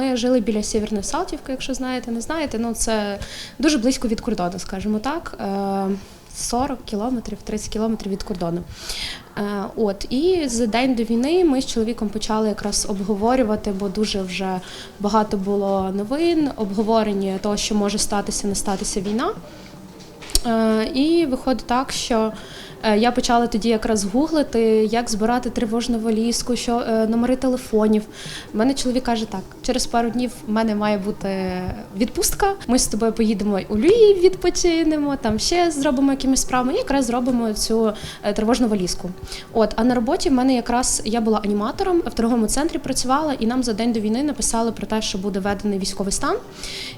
Ми жили біля Сєвєрної Салтівки, якщо знаєте, не знаєте. Ну це дуже близько від кордону, скажімо так. Е, 40 кілометрів, 30 кілометрів від кордону. Е, От і за день до війни ми з чоловіком почали якраз обговорювати, бо дуже вже багато було новин, обговорення того, що може статися, не статися війна. Е, І виходить так, що е, я почала тоді якраз гуглити, як збирати тривожну валізку, що е, номери телефонів. У мене чоловік каже: так, через пару днів в мене має бути відпустка. Ми з тобою поїдемо у Львів, відпочинемо, там ще зробимо якимись справами. І якраз зробимо цю е, тривожну валізку. От, а на роботі в мене якраз я була аніматором в торговому центрі працювала, і нам за день до війни написали про те, що буде введений військовий стан.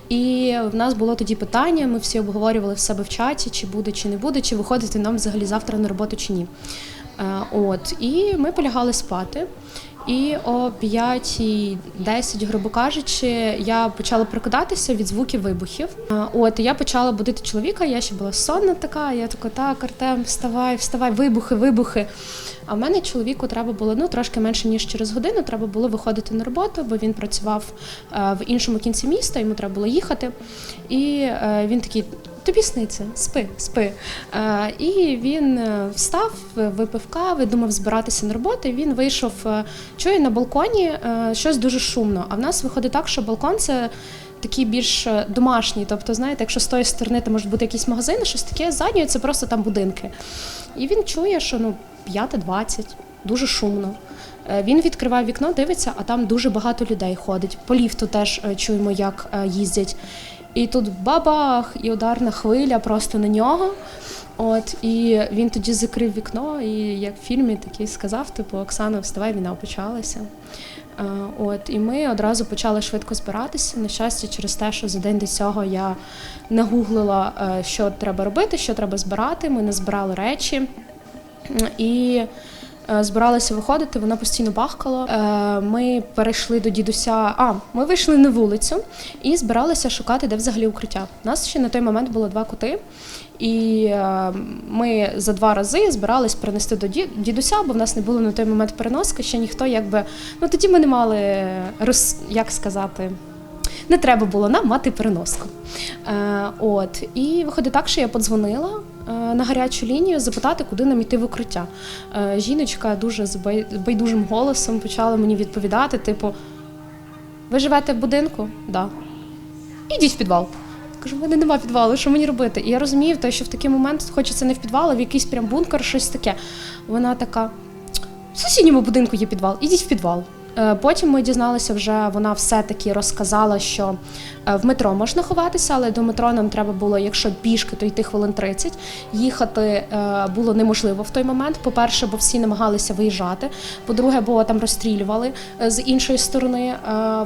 І в нас було тоді питання. Ми всі обговорювали в себе в чаті, чи буде, чи не буде, чи виходити нам взагалі завтра на роботу чи ні. Е, От і ми полягали спати. І о 5.10, грубо кажучи, я почала прокидатися від звуків вибухів. Е, От я почала будити чоловіка. Я ще була сонна така. Я така, так, Артем, вставай, вставай, вибухи, вибухи. А в мене чоловіку треба було ну трошки менше ніж через годину. Треба було виходити на роботу, бо він працював е, в іншому кінці міста. Йому треба було їхати. І він такий. Тобі сниться, спи, спи. Е, і він е, встав, випив кави, думав збиратися на роботу. Він вийшов, е, чує на балконі е, щось дуже шумно. А в нас виходить так, що балкон це такий більш е, домашній. Тобто, знаєте, якщо з тої сторони там можуть бути якісь магазини, щось таке, з задньої це просто там будинки. І він чує, що ну 5.20, дуже шумно. Е, Він відкриває вікно, дивиться, а там дуже багато людей ходить. По ліфту теж е, чуємо, як е, їздять. І тут бабах, і ударна хвиля просто на нього. От і він тоді закрив вікно, і як в фільмі такий сказав: типу, Оксана, вставай, війна почалася. Е, От і ми одразу почали швидко збиратися. На щастя, через те, що за день до цього я не гуглила, е, що треба робити, що треба збирати. Ми не збирали речі. І збиралися виходити, вона постійно бахкала. Е, Ми перейшли до дідуся. А, ми вийшли на вулицю і збиралися шукати, де взагалі укриття. У нас ще на той момент було два коти. І е, ми за два рази збирались принести до дідуся, бо в нас не було на той момент переноски. Ще ніхто якби. Ну тоді ми не мали роз, як сказати. Не треба було нам мати переноску. Е, от. І виходить так, що я подзвонила е, на гарячу лінію запитати, куди нам йти в укриття. Е, жіночка дуже з бай- байдужим голосом почала мені відповідати: типу, ви живете в будинку? Да. Ідіть в підвал. Кажу, в мене нема підвалу, що мені робити? І я розумію, те, що в такий момент хочеться не в підвал, а в якийсь прям бункер, щось таке. Вона така: в сусідньому будинку є підвал, ідіть в підвал. Е, Потім ми дізналися, вже вона все-таки розказала, що е, в метро можна ховатися, але до метро нам треба було, якщо пішки, то йти хвилин 30. Їхати е, було неможливо в той момент. По-перше, бо всі намагалися виїжджати. По-друге, бо там розстрілювали з іншої сторони.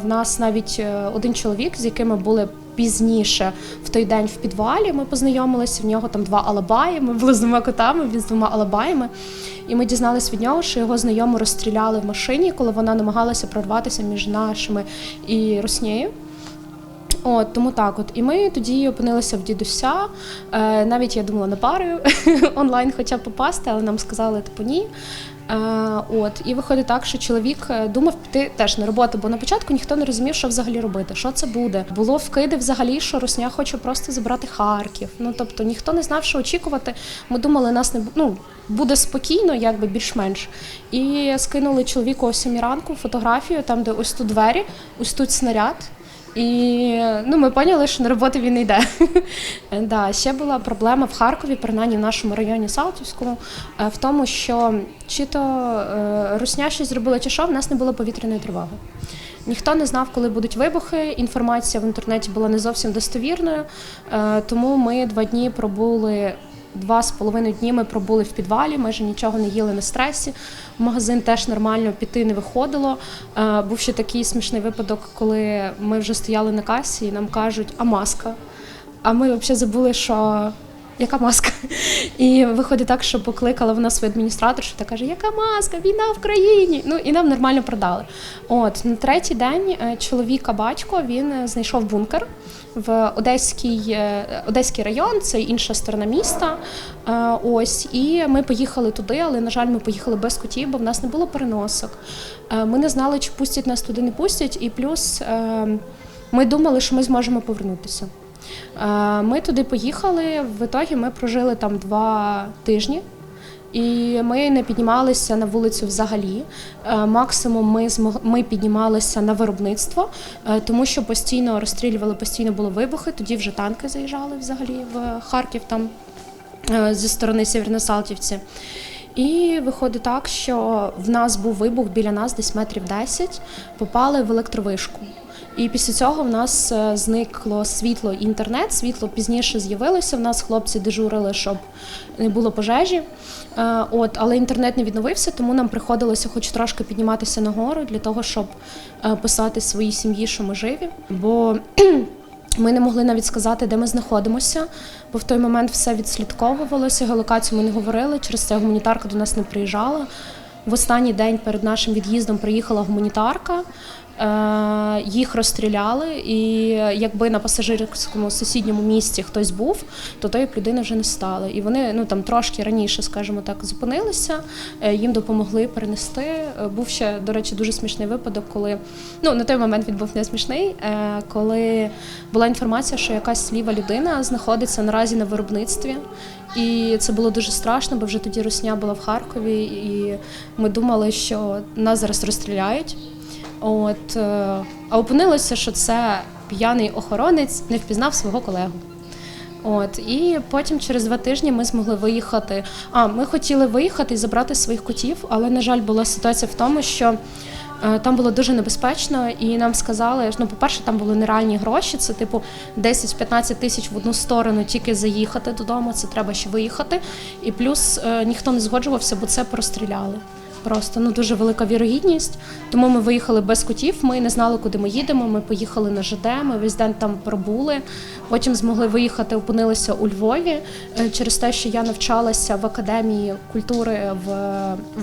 В нас навіть один чоловік, з якими були пізніше в той день в підвалі. Ми познайомилися. В нього там два алабаї. Ми були з двома котами, він з двома алабаями. І ми дізналися від нього, що його знайому розстріляли в машині, коли вона намагалася прорватися між нашими і Руснею. От, тому так от. І ми тоді опинилися в дідуся. Е, навіть я думала на пари онлайн хоча б попасти, але нам сказали, типу, ні. Е, от, і виходить так, що чоловік е, думав піти теж на роботу, бо на початку ніхто не розумів, що взагалі робити, що це буде. Було вкиди взагалі, що Русня хоче просто забрати Харків. Ну тобто ніхто не знав, що очікувати. Ми думали, нас не ну, буде спокійно, якби більш-менш. І скинули чоловіку о 7 ранку фотографію, там, де ось тут двері, ось тут снаряд. І ну, ми поняли, що на роботу він йде. да, ще була проблема в Харкові, принаймні в нашому районі Салтівському, е, в тому, що чи то е, Русня щось зробила, чи що, в нас не було повітряної тривоги. Ніхто не знав, коли будуть вибухи. Інформація в інтернеті була не зовсім достовірною, е, тому ми два дні пробули. Два з половиною дні ми пробули в підвалі, майже нічого не їли на стресі. В магазин теж нормально піти не виходило. Е, Був ще такий смішний випадок, коли ми вже стояли на касі і нам кажуть, а маска. А ми взагалі забули, що яка маска? І виходить так, що покликала вона свою адміністраторшу та каже, яка маска, війна в країні. Ну і нам нормально продали. От на третій день е, чоловіка батько він е, знайшов бункер в Одеський, е, Одеський район, це інша сторона міста. Ось, і ми поїхали туди, але на жаль, ми поїхали без котів, бо в нас не було переносок. Ми не знали, чи пустять нас туди, не пустять. І плюс е, ми думали, що ми зможемо повернутися. Е, Ми туди поїхали. В ітогі ми прожили там два тижні. І ми не піднімалися на вулицю взагалі. Е, Максимум ми ми піднімалися на виробництво, е, тому що постійно розстрілювали, постійно були вибухи. Тоді вже танки заїжджали взагалі в Харків там зі сторони Сєвєрно-Салтівці. І виходить так, що в нас був вибух біля нас, десь метрів 10, попали в електровишку. І після цього в нас е, зникло світло інтернет. Світло пізніше з'явилося. В нас хлопці дежурили, щоб не було пожежі. Е, От, але інтернет не відновився, тому нам приходилося хоч трошки підніматися нагору для того, щоб е, писати своїй сім'ї, що ми живі. Бо ми не могли навіть сказати, де ми знаходимося, бо в той момент все відслідковувалося. Геолокацію ми не говорили. Через це гуманітарка до нас не приїжджала. В останній день перед нашим від'їздом приїхала гуманітарка. Е, Їх розстріляли, і якби на пасажирському сусідньому місці хтось був, то тої б людини вже не стало. І вони ну там трошки раніше, скажімо так, зупинилися, е, їм допомогли перенести. Е, Був ще, до речі, дуже смішний випадок, коли ну на той момент він був не смішний, коли була інформація, що якась ліва людина знаходиться наразі на виробництві. І це було дуже страшно, бо вже тоді Русня була в Харкові, і ми думали, що нас зараз розстріляють. От, е, а опинилося, що це п'яний охоронець не впізнав свого колегу. От, і потім через два тижні ми змогли виїхати. А, ми хотіли виїхати і забрати своїх котів, але, на жаль, була ситуація в тому, що е, там було дуже небезпечно, і нам сказали, ну, по-перше, там були нереальні гроші, це типу 10-15 тисяч в одну сторону тільки заїхати додому, це треба ще виїхати. І плюс е, ніхто не згоджувався, бо це простріляли. Просто ну дуже велика вірогідність. Тому ми виїхали без котів. Ми не знали, куди ми їдемо. Ми поїхали на ЖД. Ми весь день там пробули. Потім змогли виїхати, опинилися у Львові е, через те, що я навчалася в академії культури в,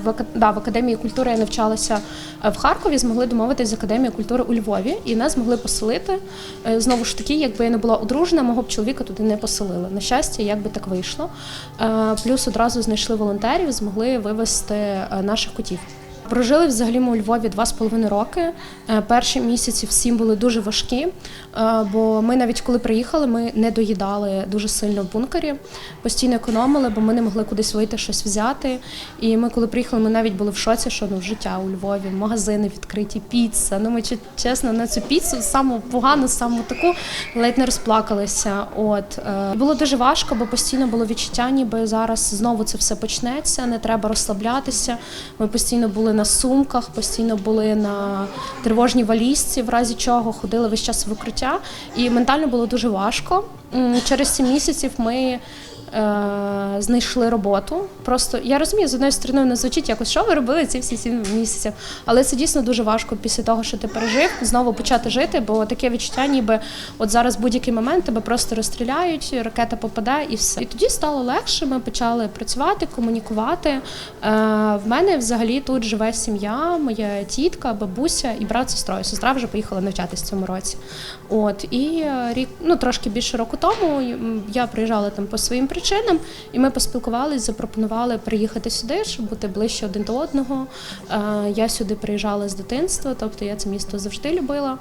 в, да, в академії культури. Я навчалася е, в Харкові. Змогли домовитися з академією культури у Львові, і нас змогли поселити. Е, Знову ж таки, якби я не була одружена, мого б чоловіка туди не поселили. На щастя, як би так вийшло. Плюс одразу знайшли волонтерів, змогли вивезти наших котів. Прожили взагалі у Львові два з половиною роки. Е, Перші місяці всім були дуже важкі, е, бо ми навіть коли приїхали, ми не доїдали дуже сильно в бункері, постійно економили, бо ми не могли кудись вийти щось взяти. І ми, коли приїхали, ми навіть були в шоці, що ну життя у Львові, магазини відкриті, піца. Ну ми чесно на цю піцу саму погану, саму таку ледь не розплакалися. От е, було дуже важко, бо постійно було відчуття, ніби зараз знову це все почнеться, не треба розслаблятися. Ми постійно були на сумках, постійно були на тривожній валізці, в разі чого ходили весь час в укриття. І ментально було дуже важко. Через сім місяців ми. Е, Знайшли роботу. Просто я розумію, з одної сторони не звучить якось, що ви робили ці всі сім місяців. Але це дійсно дуже важко після того, що ти пережив, знову почати жити, бо таке відчуття, ніби от зараз будь-який момент тебе просто розстріляють, ракета попаде і все. І тоді стало легше. Ми почали працювати, комунікувати. Е, в мене взагалі тут живе сім'я, моя тітка, бабуся і брат сестрою. Сестра вже поїхала навчатись в цьому році. От і е, рік, ну трошки більше року тому я приїжджала там по своїм причинам, і ми поспілкувалися, запропонували приїхати сюди, щоб бути ближче один до одного. Е, Я сюди приїжджала з дитинства, тобто я це місто завжди любила.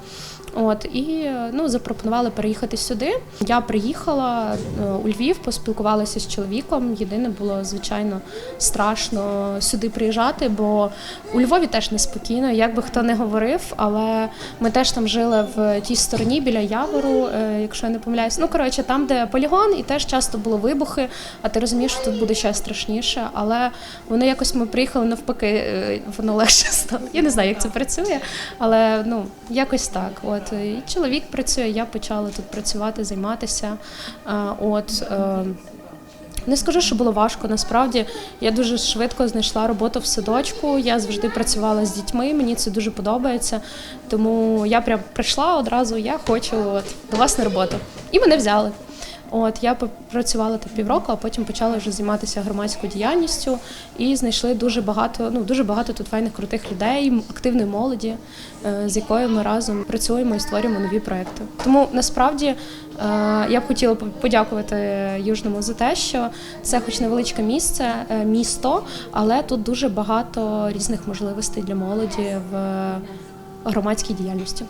От і е, ну запропонували переїхати сюди. Я приїхала е, у Львів, поспілкувалася з чоловіком. Єдине було звичайно страшно сюди приїжджати, бо у Львові теж неспокійно, як би хто не говорив, але ми теж там жили в тій стороні біля Явору, якщо я не помиляюсь. Ну коротше, там, де полігон, і теж часто були вибухи. А ти розумієш, що тут буде ще страшніше. Але воно якось ми приїхали навпаки, е, воно легше стало. Я не знаю, як це працює, але ну якось так. От і чоловік працює, я почала тут працювати, займатися. От. е, не скажу, що було важко. Насправді я дуже швидко знайшла роботу в садочку. Я завжди працювала з дітьми. Мені це дуже подобається. Тому я прям прийшла одразу. Я хочу от, до вас на роботу. І мене взяли. От я попрацювала тут півроку, а потім почала вже займатися громадською діяльністю і знайшли дуже багато. Ну дуже багато тут файних крутих людей, активної молоді, е, з якою ми разом працюємо і створюємо нові проекти. Тому насправді е, я б хотіла по- подякувати Южному за те, що це, хоч невеличке місце, е, місто, але тут дуже багато різних можливостей для молоді в громадській діяльності.